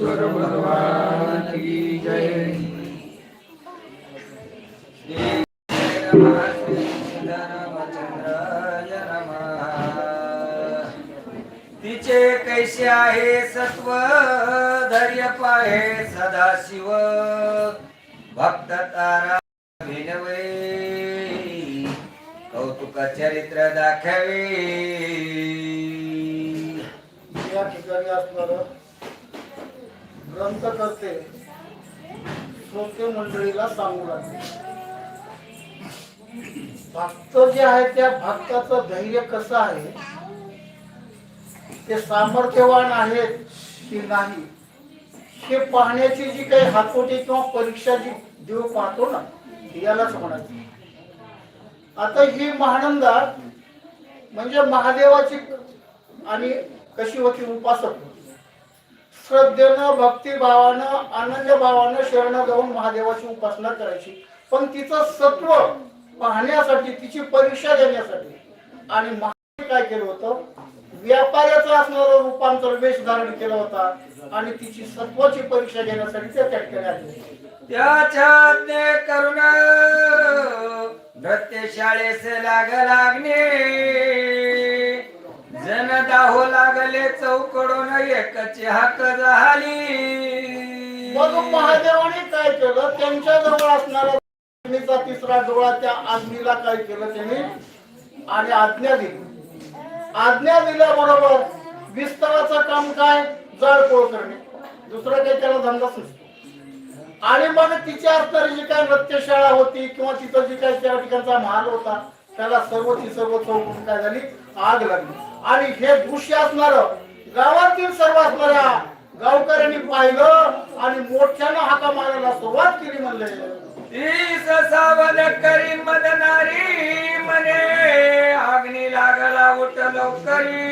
सिद्धेश्वर भगवान की जय। तिचे कैसे आहे सत्व? धैर्य पाहे सदाशिव। भक्त तारा भिनवे। कौतुक चरित्र दाखवे। या ठिकाणी असणार ग्रंथ करते. श्रोते मंडळीला सांगू लागले. भक्त जे आहे त्या भक्ताचं धैर्य कसं आहे? ते सामर्थ्यवान आहेत की नाही? हे पाहण्याची जी काही हातोटी किंवा परीक्षा जी देव पाहतो ना यालाच म्हणायचं. आता ही महानंदा म्हणजे महादेवाची आणि कशी होती उपासक? श्रद्धेनं भक्तिभावानं आनंद भावानं शरण जाऊन महादेवाची उपासना करायची. पण तिचं सत्व पाहण्यासाठी तिची परीक्षा देण्यासाठी आणि महादेव काय केलं होतं? व्यापाऱ्याचं असणारं रूपांतर वेश धारण केला होता आणि तिची सत्वाची परीक्षा घेण्यासाठी ते त्या ठिकाणी त्याच्या आज्ञे करुण नृत्य शाळेस लाग लागणे जन दाहो लागले चौकडून एकची हाक झाली. मग महादेवाने काय केलं? त्यांच्या जवळ असणारा अग्नीचा तिसरा डोळा त्या अग्नीला काय केलं त्यांनी? आणि आज्ञा दिली. आज्ञा दिल्याबरोबर विस्ताराचं काम काय? जळपोळ करणे. दुसरं काही त्याला धंदाच नसतो आणि मग तिच्या असणारी जी काय नृत्यशाळा होती किंवा तिथं जी काय त्या ठिकाणचा महाल होता त्याला सर्वची सर्व चौकून काय झाली? आग लागली. आणि हे दृश्य असणार गावातील सर्व असणाऱ्या गावकऱ्यांनी पाहिलं आणि मोठ्यानं हाका मारायला सुरुवात केली म्हणले. तीस सावध करी मदनारी मने अग्नी लागला उठ लवकरी.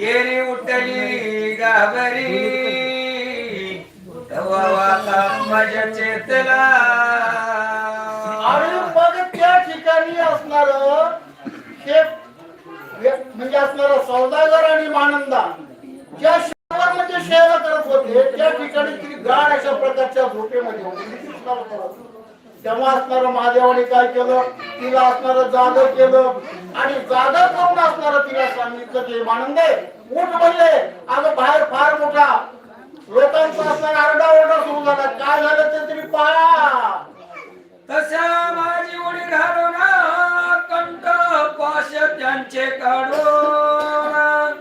येरी उठली तवा वाता माझ्या चेतला. आणि मग त्या ठिकाणी असणार हे म्हणजे असणार सौदागर आणि मानंदा. ज्या शहरावर म्हणजे शहर करत होते त्या ठिकाणी ती गाड अशा प्रकारच्या झोपेमध्ये होती. तेव्हा असणार महादेवाने काय केलं? तिला असणार जागर केलं. आणि जागर करून असणार तिला सांगितलं की मानंदे उठ म्हणले. अगं बाहेर फार मोठा. लोकांचा असणार आरडा ओरडा सुरू झाला. काय झालं ते तरी पहा. तशा माझी उडी घाल त्यांचे काढून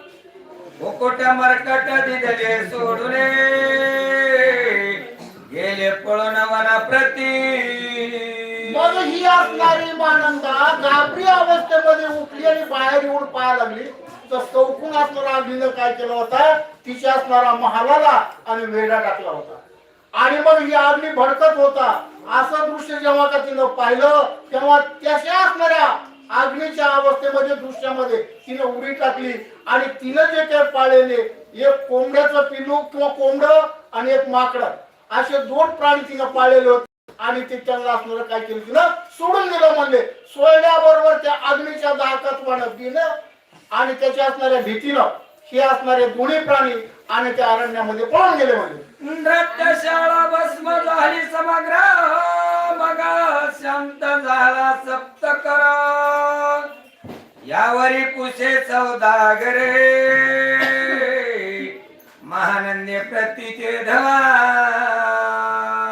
मुकुट्या मरकट दिले सोडून गेले पळून वना प्रती मग ही असणारी मानंदा गाबरी अवस्थेमध्ये उठली आणि बाहेर येऊन पाहायला लागली. तर चौकून असणारा अग्नीनं काय केलं होता? तिच्या असणारा महालाला आणि वेढा टाकला होता. आणि मग ही अग्नी भडकत होता. असं दृश्य जेव्हा का तिनं पाहिलं तेव्हा त्याशा असणाऱ्या आग्नेच्या अवस्थेमध्ये दृश्यामध्ये तिने उडी टाकली आणि तिने जे काय पाळलेले एक कोंबड्याचं पिल्लू किंवा कोंबड आणि एक माकड असे दोन प्राणी तिने पाळलेले होते. आणि ते त्यांना असणार काय केलं? तिनं सोडून दिलं म्हणले. सोडल्याबरोबर त्या अग्नीच्या दाहकात वाढत आणि त्याच्या असणाऱ्या भीतीनं हे असणारे दोन्ही प्राणी आणि त्या अरण्यामध्ये पळून गेले म्हणजे नृत्यशाळा भस्म झाली समग्र मग शांत झाला सप्त कर. यावरी कुशे सौदागरे महानंदे प्रतीचे धवा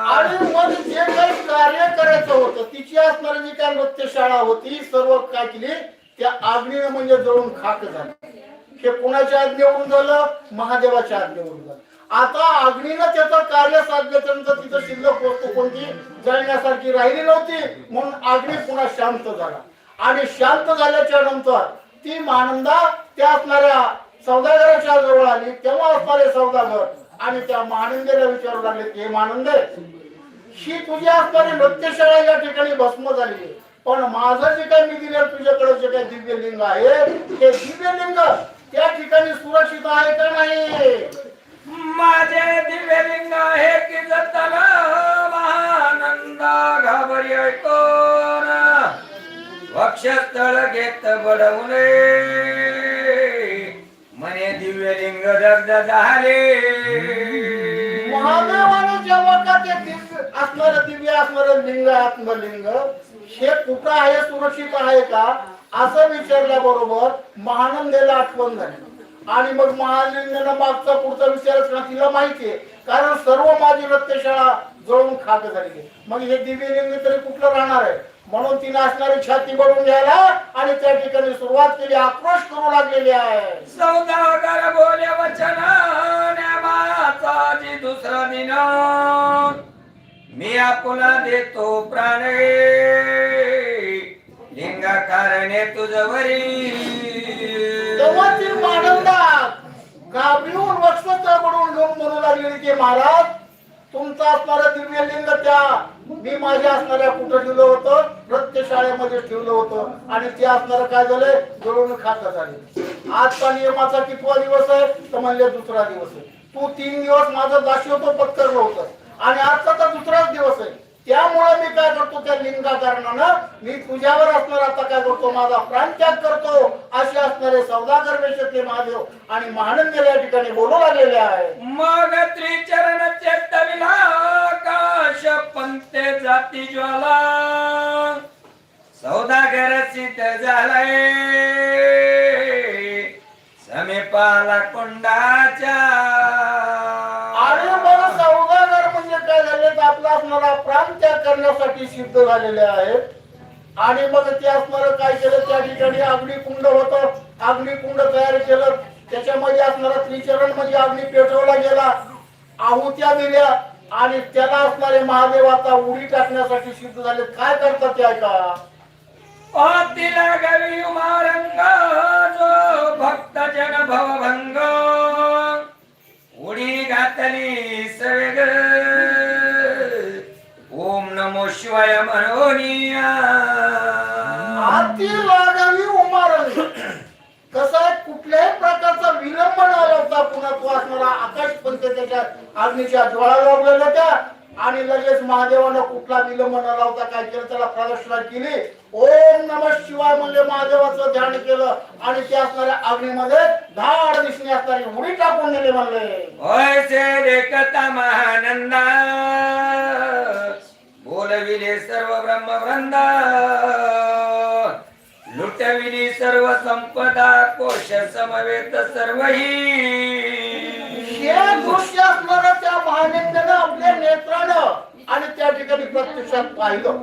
आणि मग जे काही कार्य करायचं होतं तिची असणारी जी काय नृत्यशाळा होती सर्व काय केली त्या आग्नीनं म्हणजे जळून खाक झाली. हे कोणाच्या आज्ञेवरून झालं? महादेवाच्या आज्ञेवरून झालं. आता अग्नीनं त्याचं कार्य साधल्यानंतर तिथं शिल्लक वस्तू कोणती? जळण्यासारखी राहिली नव्हती. म्हणून अग्नी पुन्हा शांत झाला. आणि शांत झाल्याच्यानंतर ती मानंदा त्या असणाऱ्या सौदागराच्या जवळ आली. तेव्हा असणारे सौदागर आणि त्या मानंदेला विचारू लागले की हे मानंदे ही तुझी असणारी नृत्यशाळा या ठिकाणी भस्म झाली पण माझं जे काही मी दिलं तुझ्याकडे जे काही दिव्यलिंग आहे ते दिव्यलिंग त्या ठिकाणी सुरक्षित आहे का नाही? माझे दिव्यलिंग आहे की जतन? महानंदा घाबरी ऐकून वक्षस्थळ घेत बडवून मने दिव्य लिंग दग्ध झाले. महादेवाने जेव्हा का ते दिव्य असणार दिव्य असणार लिंग आत्मलिंग हे कुठं आहे सुरक्षित आहे का? असं विचारल्याबरोबर महानंदेला आठवण झाली. आणि मग महालिंगानं मागचा पुढचा विचार असणार तिला माहितीये कारण सर्व माझी रक्तशाळा जळून खाक झाली मग हे दिव्य लिंग तरी कुठलं राहणार आहे? म्हणून तिने असणारी छाती बडून घ्यायला आणि त्या ठिकाणी सुरुवात केली आक्रोश करू लागलेली आहे. सौदागर बोले वचन दुसरा दिन. मी आपुला देतो प्राण लिंगा कारणे तुझवरी. तेव्हा ती घाबरून वक्ष म्हणून लोक म्हणू लागली की महाराज तुमचं असणारं दिव्य लिंग त्या. मी माझ्या असणाऱ्या कुठं ठेवलं होतं? प्रत्येक शाळेमध्ये ठेवलं होतं. आणि ते असणारं काय झालंय? जळून खात झाले. आजचा नियमाचा कितवा दिवस आहे? तर म्हणले दुसरा दिवस आहे. तू तीन दिवस माझं दाशी होतो पत्करलं होतं. आणि आजचा तर दुसराच दिवस आहे. त्यामुळे मी काय करतो त्या लिंगा कारणानं? मी तुझ्यावर असणार आता काय करतो? माझा प्राणत्याग करतो. असे असणारे सौदागर वेशातले महादेव आणि महानंद या ठिकाणी बोलू लागलेले आहे मग त्रिचरण चेतविला काश पंते जाती ज्वाला. सौदागर सिद्ध झालाय. समीपाला कोंडाच्या आपला असणारा प्राणत्याग करण्यासाठी सिद्ध झालेले आहेत. आणि मग ते असणार काय केलं? त्या ठिकाणी अग्निकुंड होत. अग्निकुंड तयार केलं. त्याच्यामध्ये असणारा त्रिचरण म्हणजे अग्नी पेटवला गेला. आहुत्या दिल्या. आणि त्याला असणारे महादेव आता उडी टाकण्यासाठी सिद्ध झाले काय करतात ते ऐका. त्या ज्वाळा लावल्या त्या आणि लगेच महादेवानं कुठला विलंब न लावता काय केलं? त्याला प्रदक्षिणा केली. ओम नम शिवाय म्हणजे महादेवाचं ध्यान केलं. आणि ते असणाऱ्या अग्नीमध्ये धाड दिसणे असणारी उडी टाकून दिली म्हणले. से महानंदा. बोलविले सर्व ब्रह्म वृंदा लुटविली सर्व संपदा कोश समवेत सर्वही. दृश्य असणार त्या महानंदानं आपल्या नेत्रानं आणि त्या ठिकाणी प्रत्यक्षात पाहिलं.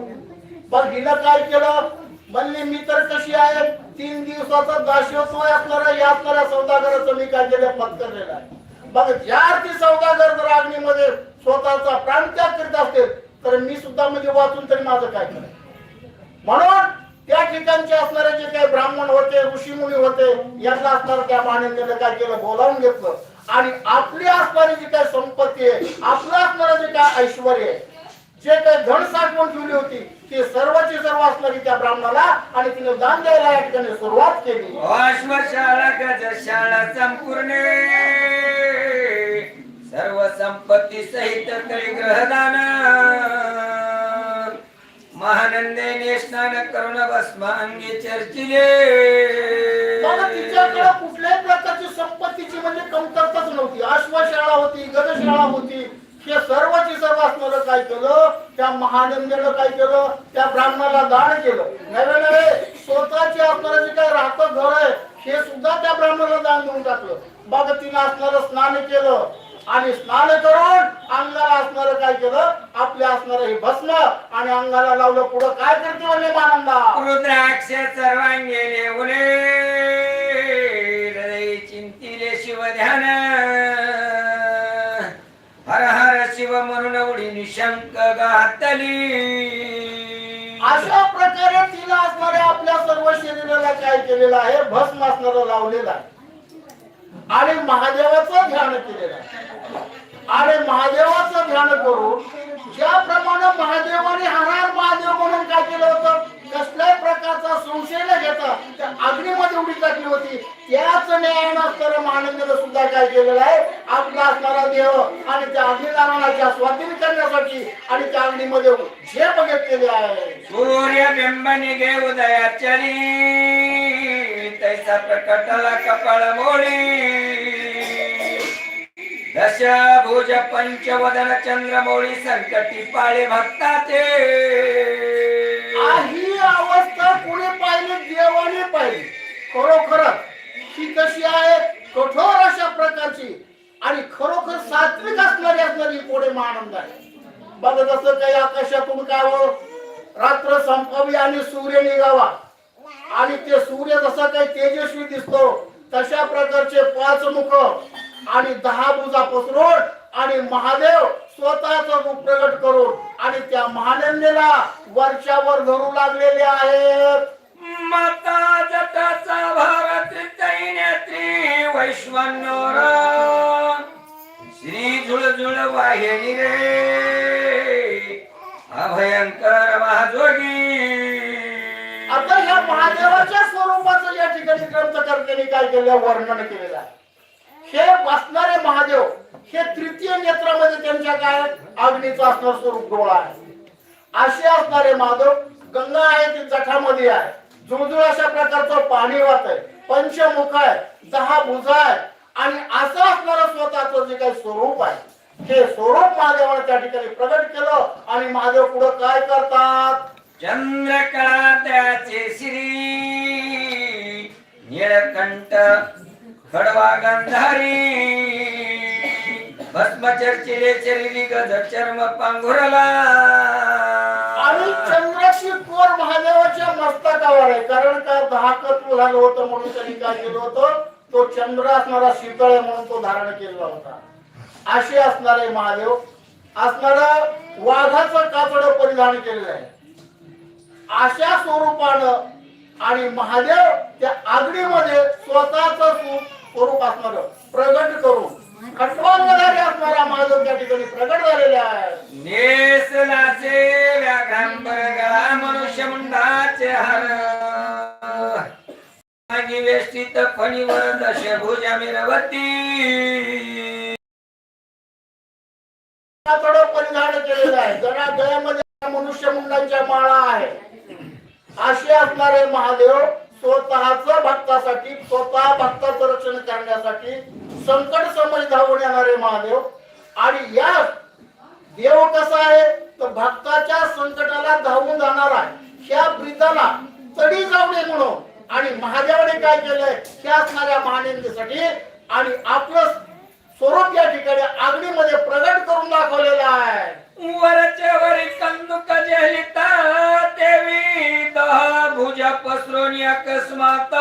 पण हिनं काय केलं? म्हणले मी तर कशी आहे? तीन दिवसाचा दाशित्व असणारा या असणाऱ्या सौदागराचं मी काय केलं? पत्करलेलं आहे मग ज्या ती सौदागर जर अग्नीमध्ये स्वतःचा प्राणत्याग करीत असतील तर मी सुद्धा म्हणजे वाचून तरी माझं काय करायचं म्हणून त्या ठिकाणचे असणारे जे काही ब्राह्मण होते ऋषीमुनी होते यांना असणार त्या मान्यतेने काय केलं? बोलावून घेतलं. आणि आपली असणारी जी काय संपत्ती आहे? आपलं असणारं जे काय ऐश्वर आहे? जे काय धन साठवून ठेवली होती ती सर्वची सर्व असणारी त्या ब्राह्मणाला आणि तिने दान द्यायला या ठिकाणी सुरुवात केली. शाळा गजशाळा संपूर्ण सर्व संपत्ती सहित ग्रहदान महानंदेने स्नान करून भस्मांगी चर्चिले. बघा, तिच्याकडे कुठल्याही प्रकारची संपत्तीची म्हणजे कमतरताच नव्हती. अश्वशाळा होती गजशाळा होती. हे सर्वची सर्व असणारं काय केलं? त्या महानंदेनं काय केलं? त्या ब्राह्मणाला दान केलं. नव्हे नव्हे स्वतःची असणारं जे काय राहतं घर आहे हे सुद्धा त्या ब्राह्मणाला दान देऊन टाकलं. बाबा तिनं असणारं स्नान केलं. आणि स्नान करून अंगाला असणारं काय केलं? आपल्या असणारं हे भस्म आणि अंगाला लावलं. पुढं काय करते म्हणजे मानंदा? रुद्राक्ष सर्वांगे लेवले हृदय चिंतिले शिव ध्यान हर हर शिव म्हणून उडी निशंक गातली. अशा प्रकारे तिला असणाऱ्या आपल्या सर्व शरीराला काय केलेलं आहे? भस्म असणारं लावलेलं आहे. आणि महादेवाचं ध्यान केलेलं आहे. आणि महादेवाचं ध्यान करून ज्याप्रमाणे महादेवाने हरार महादेव म्हणून काय केलं होतं? कसल्या प्रकारचा संशय न घेता त्या अग्नीमध्ये उडी टाकली होती. त्याच न्यायानं असणारं महानंदानं सुद्धा काय केलेलं आहे? आपला असणारा देह आणि त्या अग्निदानाच्या स्वाधीन करण्यासाठी आणि त्या अग्नीमध्ये झेप घेतलेली आहे. सूर्य बिंब निघे उदयाचली तैसा प्रकटला कपाळ मोडी. दश भुज पंचवदन चंद्रमौळी संकटी पाळे भक्ताचे. ही अवस्था कोणी पाहिली देवाने पाहिली. खरोखरच ती कशी आहे? कठोर अशा प्रकारची. आणि खरोखर सात्विक असणारी असणारी कोडे महानंद आहे. बघा जसं काही आकाशातून काय हो, रात्र संपावी आणि सूर्य निघावा. आणि ते सूर्य जसा काही तेजस्वी दिसतो तशा प्रकारचे पाच मुख आणि दहा भुजा पसरून आणि महादेव स्वतःच रूप प्रगट करून आणि त्या महानंदेला वरच्यावर धरू लागलेले आहेत. माता जटाचा भारत दैन्यात्री वैश्वानोर श्री झुळझुळ वाहिनी रे. अभयंकर महाजोगी. आता या महादेवाच्या स्वरूपाचं या ठिकाणी ग्रंथकर्त्यांनी काय केलं? वर्णन केलेलं आहे. हे बसणारे महादेव हे तृतीय नेत्रामध्ये त्यांच्या काय अग्नीचं असणार स्वरूप डोळा आहे. असे असणारे महादेव गंगा आहे ती जठामध्ये आहे. जुळजुळ अशा प्रकारचं पाणी वाहत आहे. पंचमुख आहे दहा भुजा आहे. आणि असं असणारं स्वतःचं जे काही स्वरूप आहे हे स्वरूप महादेवाने त्या ठिकाणी प्रगट केलं आणि महादेव पुढे काय करतात? चंद्रकळा त्याचे श्री निळकंठ खडवा गंधारी. भस्म चर्चिले चरिली गज चर्म पांघुरला. आणि चंद्राची कोर महादेवाच्या मस्तकावर आहे. कारण का दहाकत्व झालं होतं म्हणून त्यांनी काय केलं होतं? तो चंद्र असणारा शीतळ आहे म्हणून तो धारण केलेला होता. असे असणारे महादेव असणारा वाघाचं कापड परिधान केलेलं आहे. अशा स्वरूपानं आणि महादेव त्या आगडीमध्ये स्वतःच स्वरूप असणार प्रगट करून. खटवांगधारी असणारा महादेव त्या ठिकाणी प्रगट झालेले आहे नेसलाचे व्याघ्रांबर गळा मनुष्य मुंडाचे हर. निवेष्टित फणीवर दशभुजा मिरवती थोडं परिधान केलेलं आहे. जरा गळ्यामध्ये मनुष्य मुंडांच्या माळा आहे असे असणारे महादेव स्वतःच भक्तासाठी स्वतः भक्ताचं रक्षण करण्यासाठी संकट समज धावून येणारे महादेव. आणि या देव कसा आहे? तर भक्ताच्या संकटाला धावून जाणार आहे ह्या प्रीताला तडी जाऊ नये म्हणून. आणि महादेवाने काय केलंय? त्या असणाऱ्या महानंदीसाठी आणि आपलं स्वरूप या ठिकाणी अग्नीमध्ये प्रगट करून दाखवलेलं आहे. वरच्या कंदुक जलिता देवी दहा भुजा पसरून अकस्मात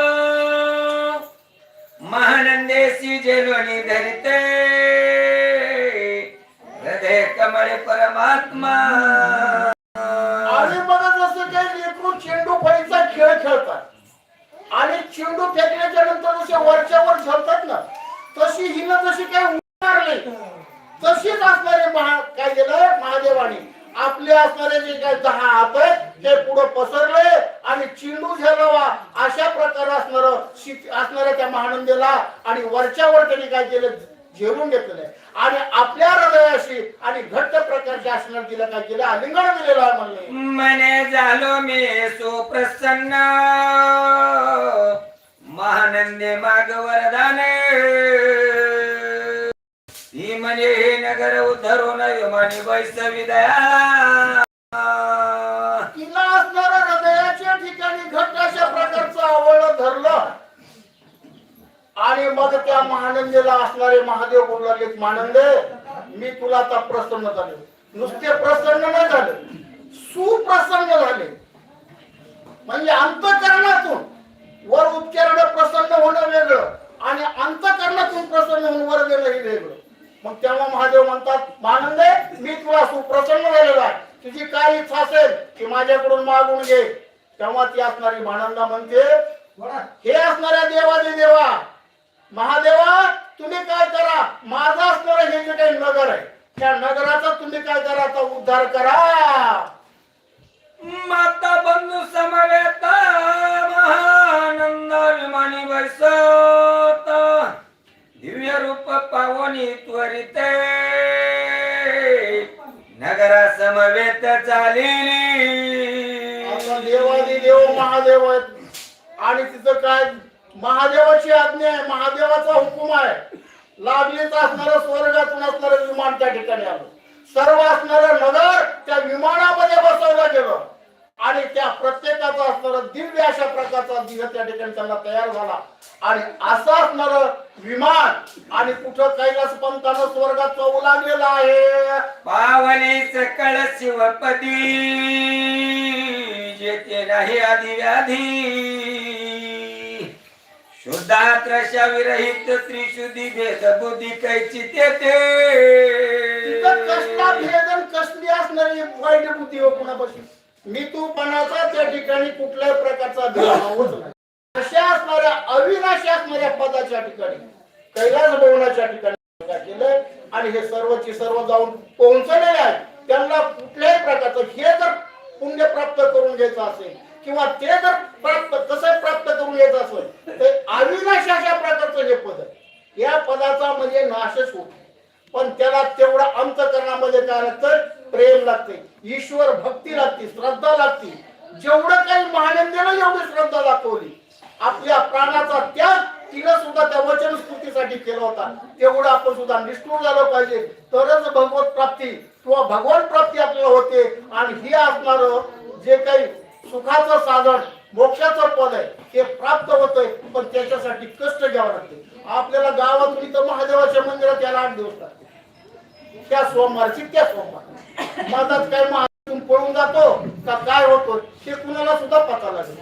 महानंदेशी जेलोनी धरिते. हृदय कमळे परमात्मा. आणि बघा जसं काही लेकरू चेंडू फळीचा खेळ खेळतात. आणि चेंडू फेकण्याच्या नंतर जसे वरच्यावर झलतात ना तशी हिनं जशी काही उभारली तशीच असणारे महा काय केलं? महादेवाने. आपले असणारे जे काही दहा हात आहेत ते पुढे पसरले आणि चिंडू झेलावा अशा प्रकारे असणार असणाऱ्या त्या महानंदेला आणि वरच्यावर त्यांनी काय केलं? झेलून घेतलेलं आहे. आणि आपल्या हृदयाशी आणि घट्ट प्रकारच्या असणार तिला काय केलं? आलिंगण दिलेलं आहे म्हणले मने झालो मी सुप्रसन्न. महानंदे माग वरदाने ही म्हणजे हे नगर उद्धरून विमानी वैसवी दया. तिला असणाऱ्या हृदयाच्या ठिकाणी घट्ट अशा प्रकारचं आवळ धरलं. आणि मग त्या महानंदेला असणारे महादेव बोलू लागले महानंदे मी तुला आता प्रसन्न झाले. नुसते प्रसन्न नाही झाले सुप्रसन्न झाले. म्हणजे अंतकरणातून वर उच्चारण प्रसन्न होणं वेगळं आणि अंतकरणातून प्रसन्न होऊन वर गेलं हे वेगळं. मग तेव्हा महादेव म्हणतात महानंदे मी तुला सुप्रसन्न झालेलो आहे. तुझी काय इच्छा असेल की माझ्याकडून मागून घे. तेव्हा ती असणारी महानंदा म्हणते हे असणाऱ्या देवाने देवा महादेवा तुम्ही काय करा? माझं असणारं हे जे काही नगर आहे त्या नगराचा तुम्ही काय करा? आता उद्धार करा. माता बंधू समवेत महानंद विमानी वैसत दिव्य रूप पावनी त्वरित नगरा समवेत चालिली आता देवादी देव महादेव आहेत. आणि तिथं काय? महादेवाची आज्ञा आहे महादेवाचा हुकुम आहे. लागलीच असणारं स्वर्गातून असणारं विमान त्या ठिकाणी आलं. सर्व असणारं नगर त्या विमानामध्ये बसवलं गेलं. आणि त्या प्रत्येकाचा असणारं दिव्य अशा प्रकारचा दिव्य त्या ठिकाणी त्यांना तयार झाला. आणि असं असणारं विमान आणि कुठं कैलास पंथानं स्वर्गात चव लागलेला आहे. पावली सकळ शिवपदी जेते नाही आधी व्याधी. शुद्धात्रशा विरहित त्रिशुद्धी भेद बुद्धी कैची तिथं. कसला भेदन कसली असणारी वाईट बुद्धी हो कुणापासून मी तू पणाचा त्या ठिकाणी कुठल्याही प्रकारचा भेदभावच नाही. अशा असणाऱ्या अविनाशी असणाऱ्या पदाच्या ठिकाणी कैलास भवनाच्या ठिकाणी केलंय आणि हे सर्वची सर्व जाऊन पोहोचलेले आहेत. त्यांना कुठल्याही प्रकारचं हे जर पुण्य प्राप्त करून घ्यायचं असेल किंवा ते जर प्राप्त कसं प्राप्त करून घ्यायचं असेल तर अविनाशी अशा प्रकारचं हे पद आहे. या पदाचा म्हणजे नाशच होतो पण त्याला तेवढा अंतकरणामध्ये काय लागतं? प्रेम लागते. ईश्वर भक्ती लागती श्रद्धा लागती. जेवढं काही महानंदेनं एवढी श्रद्धा दाखवली आपल्या प्राणाचा त्याग तिनं सुद्धा त्या वचन स्फूर्तीसाठी केला होता. तेवढं आपण सुद्धा निष्ठूर झालं पाहिजे. तरच भगवत प्राप्ती किंवा भगवान प्राप्ती आपल्याला होते. आणि हे असणार जे काही सुखाचं साधन मोक्षाचं पद आहे ते प्राप्त होतंय पण त्याच्यासाठी कष्ट घ्यावं लागते. आपल्याला गावातून इथं महादेवाच्या मंदिरात याला आठ दिवस लागते. त्या सोमवारची त्या सोमवार. मधात काय महादेवातून पळून जातो का काय होतो हे कुणाला सुद्धा पता लागेल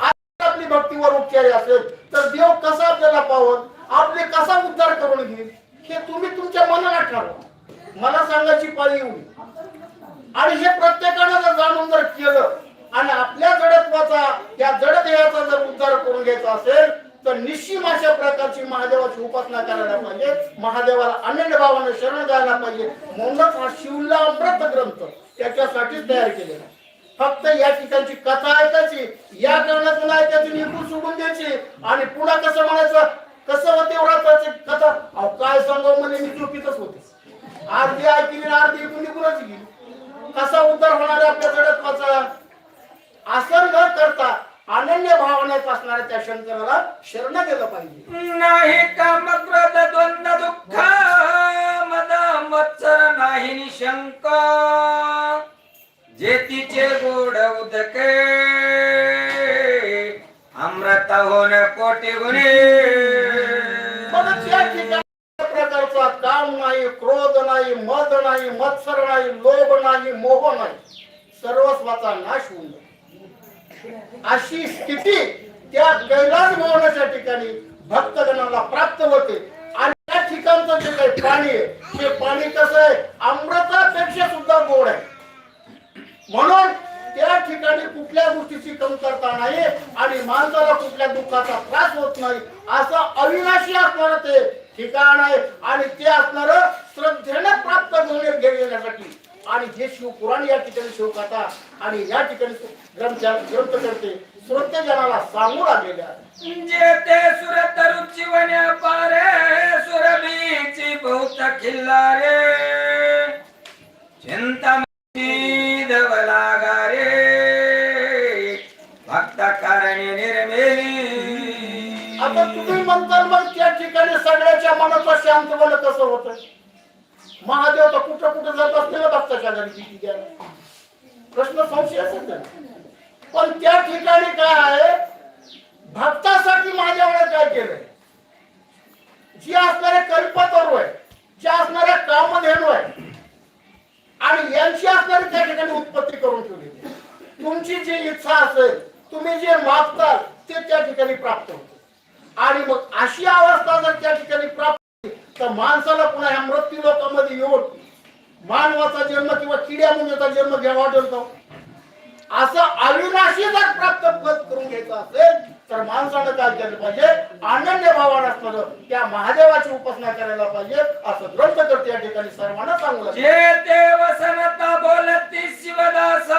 आज आपली भक्तीवर उपचारी असेल तर देव कसा आपल्याला पावत आपले कसा उद्धार करून घेईल हे तुम्ही तुमच्या मनाला ठरवा. मला सांगायची पाळी येऊन आणि हे प्रत्येकानं जर जाणून जर केलं आणि आपल्या जडत्वाचा या जडदेहाचा जर उद्धार करून घ्यायचा असेल तर निश्चित अशा प्रकारची महादेवाची उपासना करायला पाहिजे. महादेवाला अनन्य भावाने शरण जायला पाहिजे. म्हणूनच हा शिवला अमृत ग्रंथ त्याच्यासाठीच तयार केलेला फक्त या ठिकाणची कथा ऐकायची या कारणातून ऐकायची निघून सोडून द्यायची. आणि पुन्हा कसं म्हणायचं कसं होते व्रताची कथा? अहो काय सांगावं म्हणे मी चुकीतच होते. अर्धी ऐकली आणि अर्धी ऐकून निघूनच गेली कसा उद्धार होणार आहे आपल्या जडत्वाचा असं न करता अनन्य भावनेत असणाऱ्या त्या शंकराला शरण गेलं पाहिजे. नाही काम क्रोध द्वंद्व दुःख? मद मत्सर नाही निशंक. जेतीचे गोड उदके. अमृत होण कोटी गुणे. प्रकारचा काम नाही क्रोध नाही मद नाही मत्सर नाही लोभ नाही मोह नाही. सर्वस्वाचा नाश होऊन. अशी स्थिती त्या कैलास भवनाच्या ठिकाणी भक्तगणाला प्राप्त होते आणि त्या जे काही पाणी आहे. ते पाणी कसं आहे? अमृतापेक्षा सुद्धा गोड आहे. म्हणून त्या ठिकाणी कुठल्या गोष्टीची कमतरता नाही आणि माणसाला कुठल्या दुःखाचा त्रास होत नाही असं अविनाशी असणार ते ठिकाण आहे. आणि ते असणार श्रद्धेने प्राप्त घेऊन घेण्यासाठी आणि हे शिवपुराण या ठिकाणी शिवकथा आणि या ठिकाणी ग्रंथ ग्रंथ करते. श्रोतेजनाला सांगू लागलेले आहे जे ते सुर तरुची वन्या पारे सुरभीची बहुत खिल्लारे. चिंता धवला गारे भक्त कारणे निर्मेली. आता तुम्ही म्हणताल मग त्या ठिकाणी सगळ्याच्या मनाचं शांत मन कसं होत महादेव तर कुठं कुठं जात असते भक्ताच्या घरी? किती प्रश्न संशय असेल पण त्या ठिकाणी काय आहे? भक्तासाठी महादेवाने काय केलंय? जी असणारे कल्पतरू आहे जे असणारे कामधेनू आहे आणि यांची असणारी त्या ठिकाणी उत्पत्ती करून ठेवली तुमची जी इच्छा असेल तुम्ही जे मागता ते त्या ठिकाणी प्राप्त होते. आणि मग अशी अवस्था जर त्या ठिकाणी प्राप्त तर माणसाला पुन्हा ह्या मृत्यू लोकांमध्ये येऊन मानवाचा जन्म किंवा किड्या मुंग्याचा जन्म घ्यावा वाटतो असं अविनाशी जर प्राप्त पद करून घ्यायचं असेल तर माणसानं काय केलं पाहिजे? अनन्य भावानं असणार त्या महादेवाची उपासना करायला पाहिजे असं ग्रंथ करते या ठिकाणी सर्वांना सांगू लागले जे देव वसनता बोलती शिवदास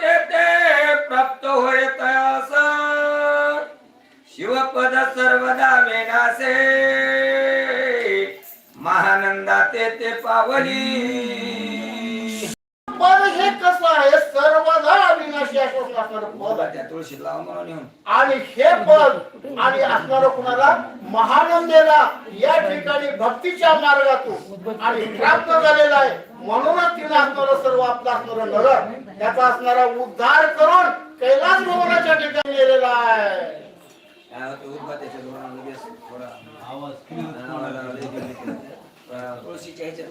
ते ते प्राप्त होय तयास शिवपद सर्वदा मेनासे महानंदा ते ते पावली. पद हे कसं आहे सर्वदा अविनाशी असं असणारं पद आहे. त्या तुळशीत लावा म्हणून येऊन. आणि हे पद आणि असणार कुणाला? महानंदेला या ठिकाणी भक्तीच्या मार्गातून. आणि प्राप्त झालेला आहे. म्हणूनच तिने असणार सर्व आपलं असणार नगर त्याचा असणारा उद्धार करून कैलास भवनाच्या ठिकाणी नेलेला आहे. तुळशीच्या ह्याच्यात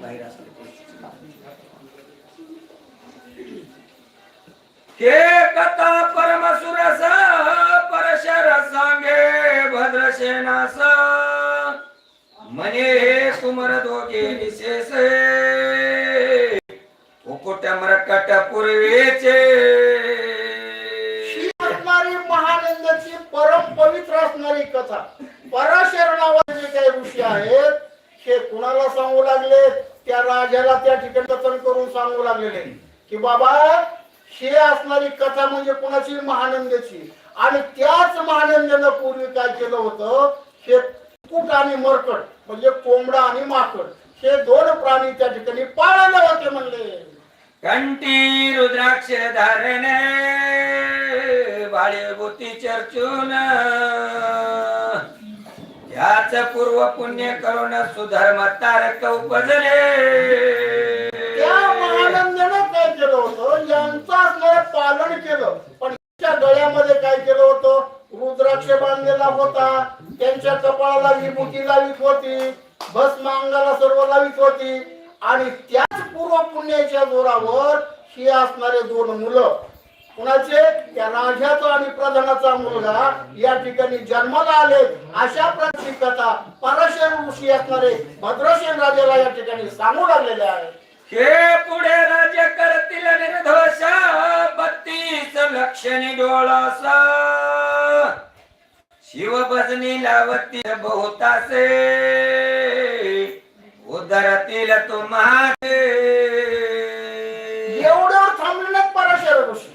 बाहेर असले हे कथा परमसुरस परशर सांगे भद्रसेनास. म्हणे हे कुमर दोघे निशेष उकुट मरकट पूर्वेचे. असणारी महानंदाची परम पवित्र असणारी कथा. पराशर नावाचे जे काही ऋषी आहेत हे कुणाला सांगू लागले त्या राजाला त्या ठिकाणी कथन करून सांगू लागलेले. की बाबा हे असणारी कथा म्हणजे कोणाची? महानंदाची. आणि त्याच महानंदानं पूर्वी काय केलं होतं? हे कुट आणि मरकट म्हणजे कोंबडा आणि माकड हे दोन प्राणी त्या ठिकाणी पाळायला होते म्हणले. कंटी रुद्राक्ष धारणे बाळे बोती चर्चून. याच पूर्व पुण्य करून सुधर्म तारक उपजले. त्या काय केलं होतं यांचं असणारं पालन केलं. पण त्या गळ्यामध्ये काय केलं होतं? रुद्राक्ष बांधलेला होता त्यांच्या कपाळाला विभूती लावित होती भस्म अंगाला सर्व लावित होती. आणि त्याच पूर्व पुण्याच्या जोरावर ही असणारे दोन मुलं कुणाचे? त्या राजाचा आणि प्रधानाचा मुलगा या ठिकाणी जन्माला आले. अशा प्रकारची कथा पराशर ऋषी असणारे भद्रसेन राजाला या ठिकाणी सांगू लागलेल्या आहेत. हे पुढे राज्य करतील निर्धोष बत्तीस लक्षणी डोळासा. शिव भजनी लावती बहुतासे. उदरतील तुम्हा एवढं थांबलं पराशर ऋषी.